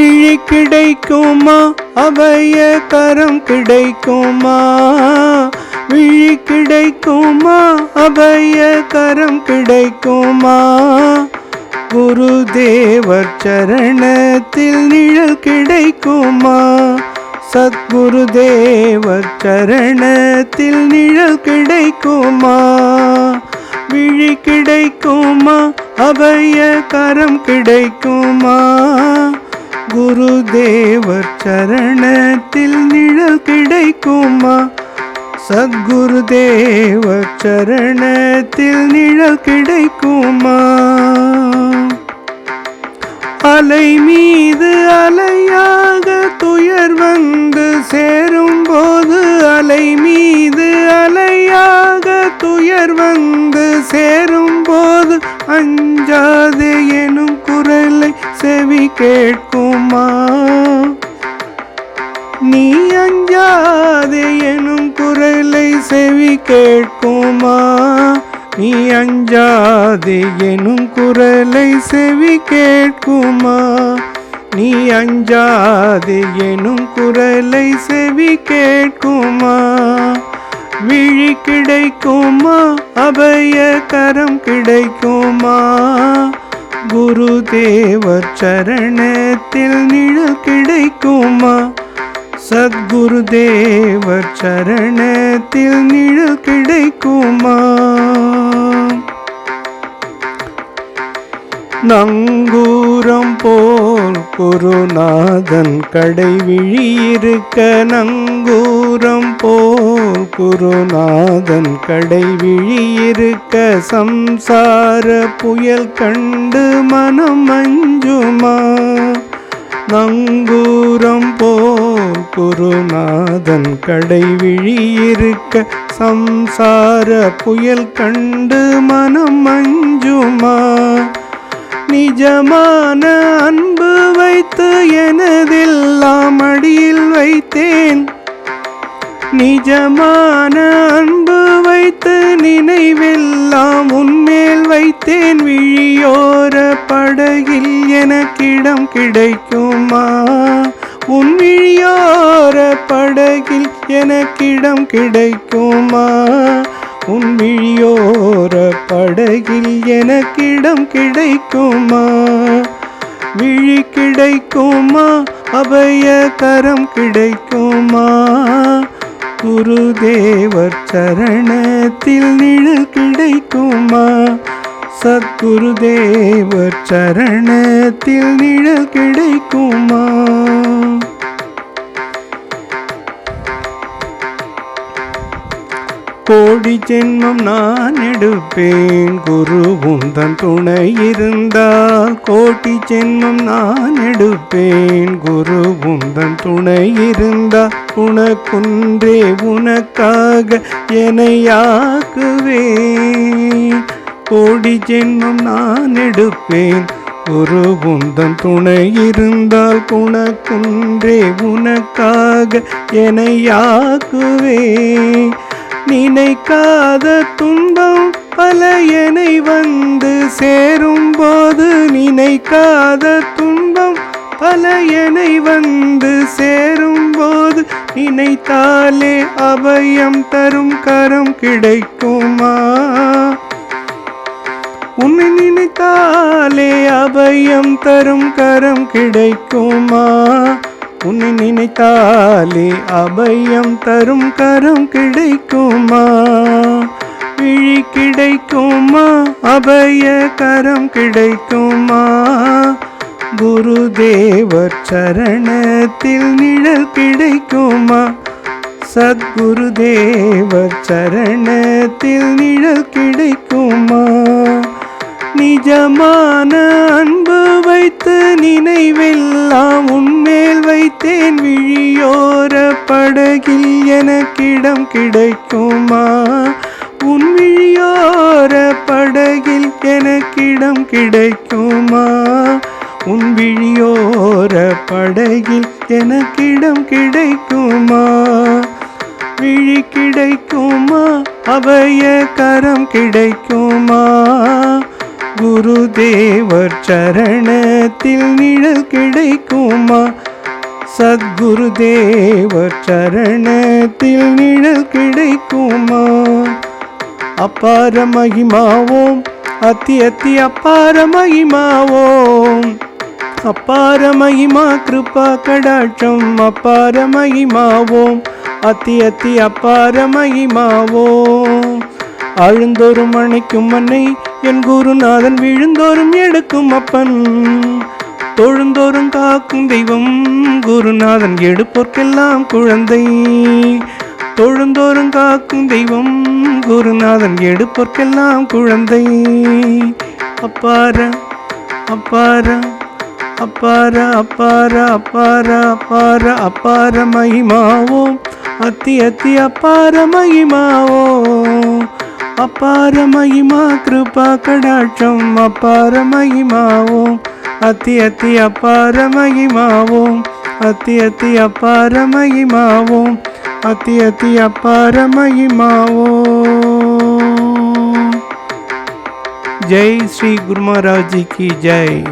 விழி கிடைக்குமா? அபய கரம் கிடைக்குமா? விழி கிடைக்குமா? அபய கரம் கிடைக்குமா? குருதேவர் சரணத்தில் நிழல் கிடைக்குமா? சத்குருதேவர் சரணத்தில் நிழல் கிடைக்குமா? விழி கிடைக்குமா? அபய கரம் கிடைக்குமா? குருதேவர் சரணத்தில் நிழல் கிடைக்குமா? சத்குருதேவர் சரணத்தில் நிழல் கிடைக்குமா? அலை மீது அலையாக துயர் வந்து சேரும் போது அலை மீது அலையாக துயர் வந்து சேரும் போது அஞ்சாதே எனும் செவி கேட்குமா? நீ அஞ்சாதே எனும் குரலை செவி கேட்குமா? நீ அஞ்சாதே எனும் குரலை செவி கேட்குமா? நீ அஞ்சாதே எனும் குரலை செவி கேட்குமா? விழி கிடைக்குமா? அபய கரம் கிடைக்குமா? குருதேவர் சரணத்தில் நிழல் கிடைக்குமா? சத்குருதேவர் சரணத்தில் நிழல் கிடைக்குமா? நங்கூரம் போல் குருநாதன் கடை விழியிருக்க நங்கூரம் போல் குருநாதன் கடை விழியிருக்க சம்சார புயல் கண்டு மனம் மஞ்சுமா நங்கூரம் போல் குருநாதன் கடை விழியிருக்க சம்சார புயல் கண்டு மனம் மஞ்சுமா நிஜமான அன்பு வைத்து எனதெல்லாம் அடியில் வைத்தேன். நிஜமான அன்பு வைத்து நினைவெல்லாம் உன்மேல் வைத்தேன். விழியோர படகில் எனக்கிடம் கிடைக்குமா? உன் விழியோர படகில் எனக்கிடம் கிடைக்குமா? உன் விழியோர படகில் எனக்கிடம் கிடைக்குமா? விழி கிடைக்குமா? அபய கரம் கிடைக்குமா? குருதேவர் சரணத்தில் நிழல் கிடைக்குமா? சத்குருதேவர் சரணத்தில் நிழல் கிடைக்குமா? கோடி ஜென்மம் நான் எடுப்பேன். குரு உந்தன் துணை இருந்தால் கோடி ஜென்மம் நான் எடுப்பேன். குரு உந்தன் துணை இருந்தால் உனக்குன்றே உனக்காக என்னையாக்குவேன் கோடி ஜென்மம் நான் எடுப்பேன். ஒரு உந்தன் துணை இருந்தால் குணக்குன்றே உனக்காக என்னையாக்குவேன் நினைக்காத துன்பம் பல எனை வந்து சேரும் போது நினைக்காத துன்பம் பல எனை வந்து சேரும் போது நினைத்தாலே அபயம் தரும் கரம் கிடைக்குமா? உன்னை நினைத்தாலே அபயம் தரும் கரம் கிடைக்குமா? உன்னை நினைத்தாலே அபயம் தரும் கரம் கிடைக்குமா? விழி கிடைக்குமா? அபய கரம் கிடைக்குமா? குருதேவர் சரணத்தில் நிழல் கிடைக்குமா? சத்குருதேவர் சரணத்தில் நிழல் கிடைக்குமா? நிஜமான அன்பு வைத்து இடம் கிடைக்குமா? உன்விழியோர படகில் எனக்கிடம் கிடைக்குமா? உன்விழியோர படகில் எனக்கிடம் கிடைக்குமா? விழி கிடைக்குமா? அபய கரம் கிடைக்குமா? குருதேவர் சரணத்தில் நிழல் கிடைக்குமா? சத்குருதேவர் சரணத்தில் நிழல் கிடைக்குமா? அப்பார மகிமாவோம் அத்தி அத்தி அப்பார மகிமாவோம் அப்பார மகிமா கிருபா கடாட்சம் அப்பார மகிமாவோம் அத்தி அத்தி அப்பார மகிமாவோம் அழுந்தோறும் அணைக்கும் மண்ணை என் குருநாதன் விழுந்தோறும் எடுக்கும் அப்பன். தொழுந்தோறும் காக்கும் தெய்வம் குருநாதன் எடுப்போர்க்கெல்லாம் குழந்தை. தொழுந்தோறும் காக்கும் தெய்வம் குருநாதன் எடுப்போர்க்கெல்லாம் குழந்தை. அப்பார அப்பார அப்பார அப்பார அப்பார அப்பார அப்பார மகிமாவோம். அத்தி அத்தி அப்பார மகிமாவோ அப்பார மகிமா கிருபா கடாட்சம் அப்பார மகிமாவோம். अति अति अपार महिमावो, अति अति अपार महिमावो, अति अति अपार महिमावो। जय श्री गुरु महाराज जी की जय।